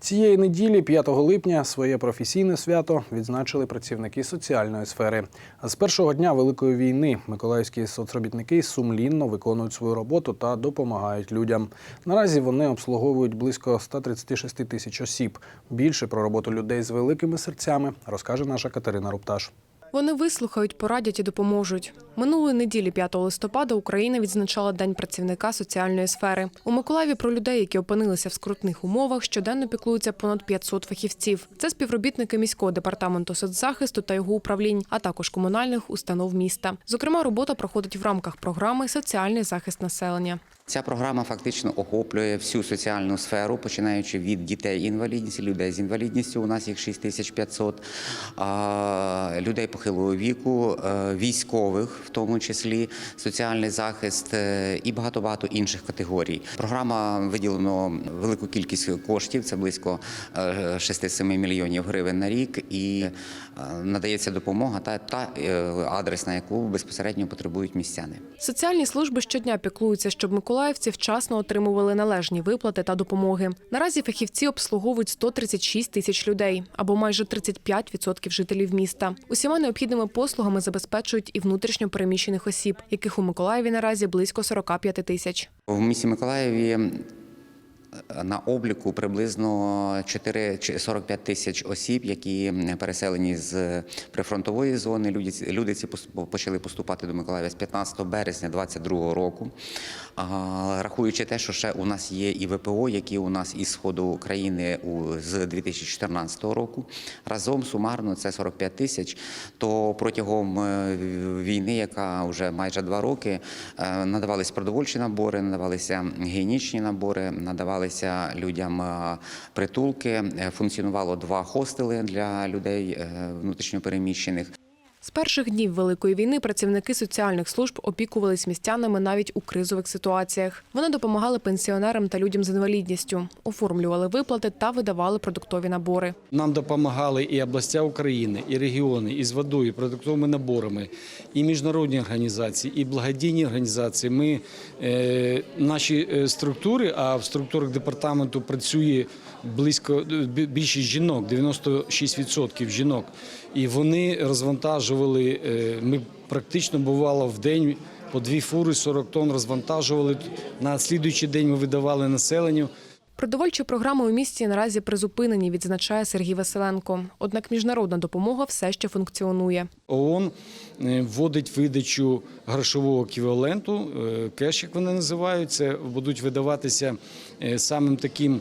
Цієї неділі, 5 липня, своє професійне свято відзначили працівники соціальної сфери. З першого дня великої війни миколаївські соцробітники сумлінно виконують свою роботу та допомагають людям. Наразі вони обслуговують близько 136 тисяч осіб. Більше про роботу людей з великими серцями розкаже наша Катерина Рупташ. Вони вислухають, порадять і допоможуть. Минулої неділі, 5 листопада, Україна відзначала День працівника соціальної сфери. У Миколаєві про людей, які опинилися в скрутних умовах, щоденно піклуються понад 500 фахівців. Це співробітники міського департаменту соцзахисту та його управлінь, а також комунальних установ міста. Зокрема, робота проходить в рамках програми Соціальний захист населення. Ця програма фактично охоплює всю соціальну сферу, починаючи від дітей інвалідності, людей з інвалідністю. У нас їх 6500, а, людей похилого віку, е, військових, в тому числі соціальний захист е, і багато багато інших категорій. Програма виділено велику кількість коштів. Це близько е, 6-7 мільйонів гривень на рік, і е, надається допомога та, та е, адрес, на яку безпосередньо потребують містяни. Соціальні служби щодня піклуються, щоб миколаївці вчасно отримували належні виплати та допомоги. Наразі фахівці обслуговують 136 тисяч людей або майже 35% жителів міста. Усіма необхідними послугами забезпечують і внутрішньо переміщених осіб, яких у Миколаєві наразі близько 45 тисяч. В місті Миколаєві на обліку приблизно 4 чи 45 тисяч осіб, які переселені з прифронтової зони. Люди, люди ці почали поступати до Миколаєва з 15 березня 2022 року. Рахуючи те, що ще у нас є і ВПО, які у нас із сходу України з 2014 року. Разом сумарно це 45 тисяч. То протягом е, війни, яка вже майже два роки, е, надавались продовольчі набори, надавалися гігієнічні набори, надавалися людям е, притулки. Е, Функціонувало два хостели для людей е, внутрішньопереміщених. З перших днів великої війни працівники соціальних служб опікувались містянами навіть у кризових ситуаціях. Вони допомагали пенсіонерам та людям з інвалідністю, оформлювали виплати та видавали продуктові набори. Нам допомагали і областя України, і регіони, і з водою, і продуктовими наборами, і міжнародні організації, і благодійні організації. Ми е, наші е, структури, а в структурах департаменту працює близько більшість жінок, 96% жінок. І вони розвантажували. е, Ми практично бувало в день. По дві фури 40 тонн розвантажували. На слідуючий день ми видавали населенню. Продовольчі програми у місті наразі призупинені, відзначає Сергій Василенко. Однак міжнародна допомога все ще функціонує. ООН е, вводить видачу грошового еквіваленту, е, кеш, як вони називаються, будуть видаватися самим таким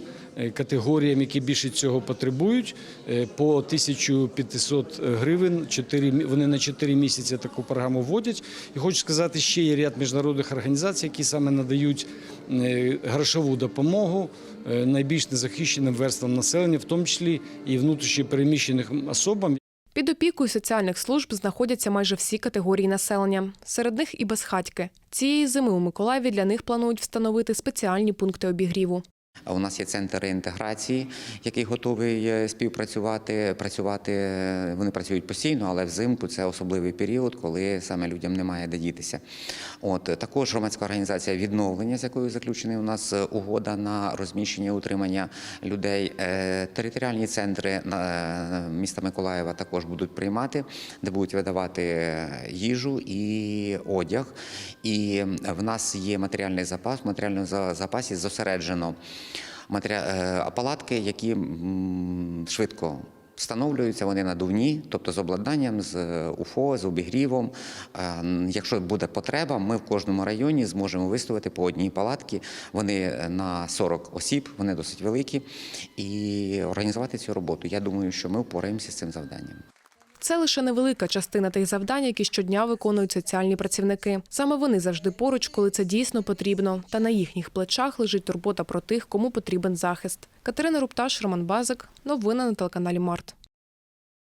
категоріям, які більше цього потребують, е, по 1500 гривень. 4, вони на 4 місяці таку програму вводять. І хочу сказати, ще є ряд міжнародних організацій, які саме надають е, грошову допомогу е, найбільш незахищеним верствам населення, в тому числі і внутрішньо переміщених особам. Під опікою соціальних служб знаходяться майже всі категорії населення. Серед них і безхатьки. Цієї зими у Миколаєві для них планують встановити спеціальні пункти обігріву. А У нас є центр реінтеграції, який готовий е, співпрацювати. Працювати е, вони працюють постійно, але взимку це особливий період, коли саме людям немає де дітися. От також громадська організація відновлення, з якою заключена у нас е, угода на розміщення і утримання людей. Територіальні центри міста Миколаєва також будуть приймати, де будуть видавати їжу і одяг. І в нас є матеріальний запас. В матеріальному запасі зосереджено палатки, які швидко. Встановлюються вони надувні, тобто з обладнанням, з е, УФО, з обігрівом. Е, Якщо буде потреба, ми в кожному районі зможемо виставити по одній палатці. Вони е, на 40 осіб, вони досить великі, і організувати цю роботу. Я думаю, що ми впораємося з цим завданням. Це лише невелика частина тих завдань, які щодня виконують соціальні працівники. Саме вони завжди поруч, коли це дійсно потрібно. Та на їхніх плечах лежить турбота про тих, кому потрібен захист. Катерина Рупташ, Роман Базик. Новини на телеканалі Март.